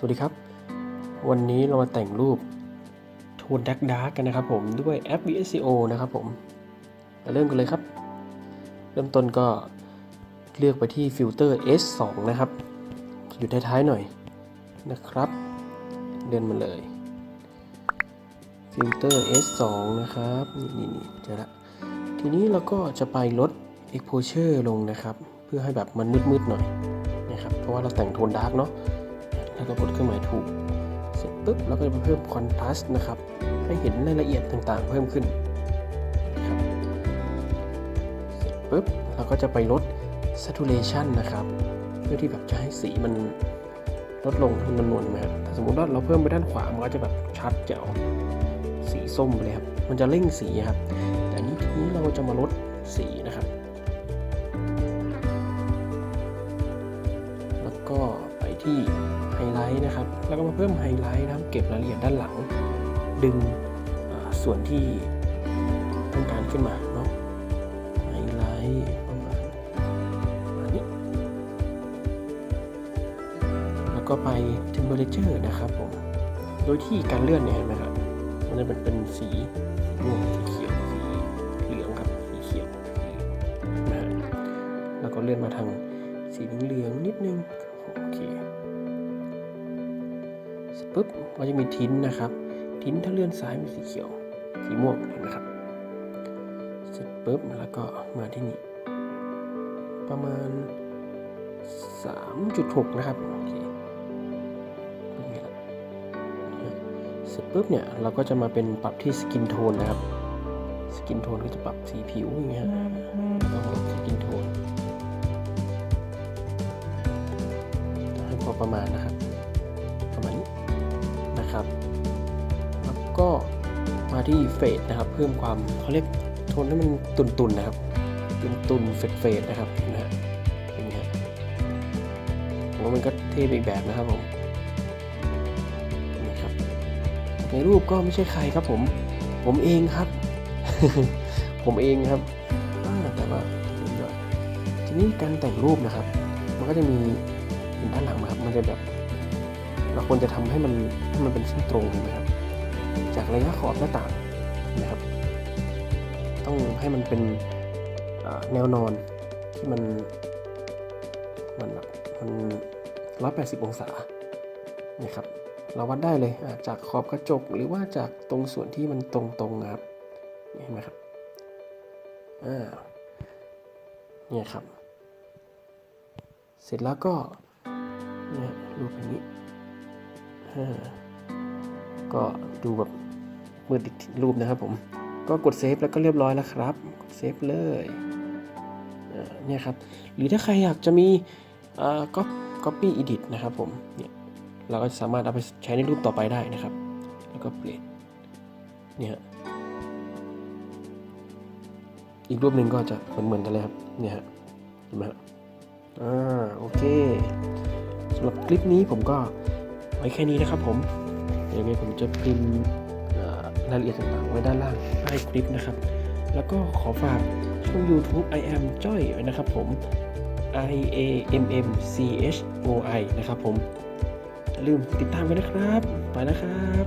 สวัสดีครับ วันนี้เรามาแต่งรูปโทนดักดาร์กกันนะครับผมด้วยแอป VSCO นะครับผมมาเริ่มกันเลยครับ เริ่มต้นก็เลือกไปที่ฟิลเตอร์ S2 นะครับ อยู่ท้ายๆหน่อยนะครับ เดินมาเลยฟิลเตอร์ S2 นะครับ นี่นี่นี่เจอละทีนี้เราก็จะไปลด exposure ลงนะครับ เพื่อให้แบบมันมืดๆหน่อยนะครับเพราะว่าเราแต่งโทนดาร์กเนาะ แล้วก็กดเครื่องหมายถูก เสร็จปุ๊บเราก็จะไปเพิ่มคอนทราสต์นะครับ ให้เห็นรายละเอียดต่างๆ เพิ่มขึ้นนะครับเสร็จปุ๊บเราก็จะไปลด saturation นะครับ เพื่อที่แบบจะให้สีมันลดลงมันนวลๆนะครับถ้าสมมติว่าเราเพิ่มไปด้านขวา มันก็จะแบบชัดแจ๋วสีส้มเลยครับ มันจะเร่งสีครับ แต่นี้ทีนี้เราจะมาลดสีนะครับ แล้วก็ไปที่ ท์นะครับ แล้วก็มาเพิ่มไฮไลท์นะครับ เก็บรายละเอียดด้านหลัง ดึงส่วนที่ต้องการขึ้นมาเนาะไฮไลท์ประมาณนี้ แล้วก็ไป temperature นะครับผม โดยที่การเลื่อนเนี่ยเห็นไหมครับ มันจะเป็นเป็นสีม่วงสีเขียวสีเหลืองครับสีเขียวนะแล้วก็เลื่อนมาทางสีเหลืองนิดนึง ปุ๊บเราจะมีทิ้นนะครับ ทิ้นถ้าเลื่อนซ้ายมีสีเขียว สีม่วงเห็นไหมครับ เสร็จปุ๊บแล้วก็มาที่นี่ ประมาณ 3.6 นะครับโอเคเป็นไงล่ะเสร็จปุ๊บเนี่ยเราก็จะมาเป็นปรับที่สกินโทนนะครับสกินโทนก็จะปรับสีผิวอย่างเงี้ยต้องลดสกินโทนให้พอประมาณนะครับประมาณนี้ นะครับ แล้วก็มาที่เฟดนะครับ เพิ่มความเขาเรียกโทนให้มันตุนๆนะครับตุนตุนเฟดเฟดๆนะครับนะฮะเป็นไงฮะผมว่ามันก็เท่ไปอีกแบบนะครับผมนี่ครับในรูปก็ไม่ใช่ใครครับผม ผมเองครับ ผมเองครับอ่าแต่ว่าทีนี้การแต่งรูปนะครับ มันก็จะมีเห็นด้านหลังไหมครับ มันจะแบบ เราควรจะทำให้มันให้มันเป็นเส้นตรงถูกไหมครับ จากระยะขอบหน้าต่างนะครับ ต้องให้มันเป็นแนวนอนที่มันมันแบบมันร้อยแปดสิบองศานะครับ เราวัดได้เลยจากขอบกระจกหรือว่าจากตรงส่วนที่มันตรงๆนะครับเห็นไหมครับอ่าเนี่ยครับ เสร็จแล้วก็เนี่ยรูปอย่างนี้ ก็ดูแบบมืดอีกรูปนะครับผม ก็กดเซฟแล้วก็เรียบร้อยแล้วครับเซฟเลยเนี่ยครับ หรือถ้าใครอยากจะมีอ่าก็ copy edit นะครับผมเนี่ยเราก็สามารถเอาไปใช้ในรูปต่อไปได้นะครับ แล้วก็เปลี่ยนเนี่ยฮะอีกรูปหนึ่งก็จะเหมือนๆกันเลยครับเนี่ยฮะเห็นไหมฮะอ่าโอเคสำหรับคลิปนี้ผมก็ ไว้แค่นี้นะครับผมเดี๋ยวยังไงผมจะพิมพ์รายละเอียดต่างๆไว้ด้านล่างใต้คลิปนะครับ แล้วก็ขอฝากช่อง YouTube I am Joy ไว้นะครับผม I A M M C H O I นะครับผมอย่าลืมติดตามกันนะครับ ไปนะครับ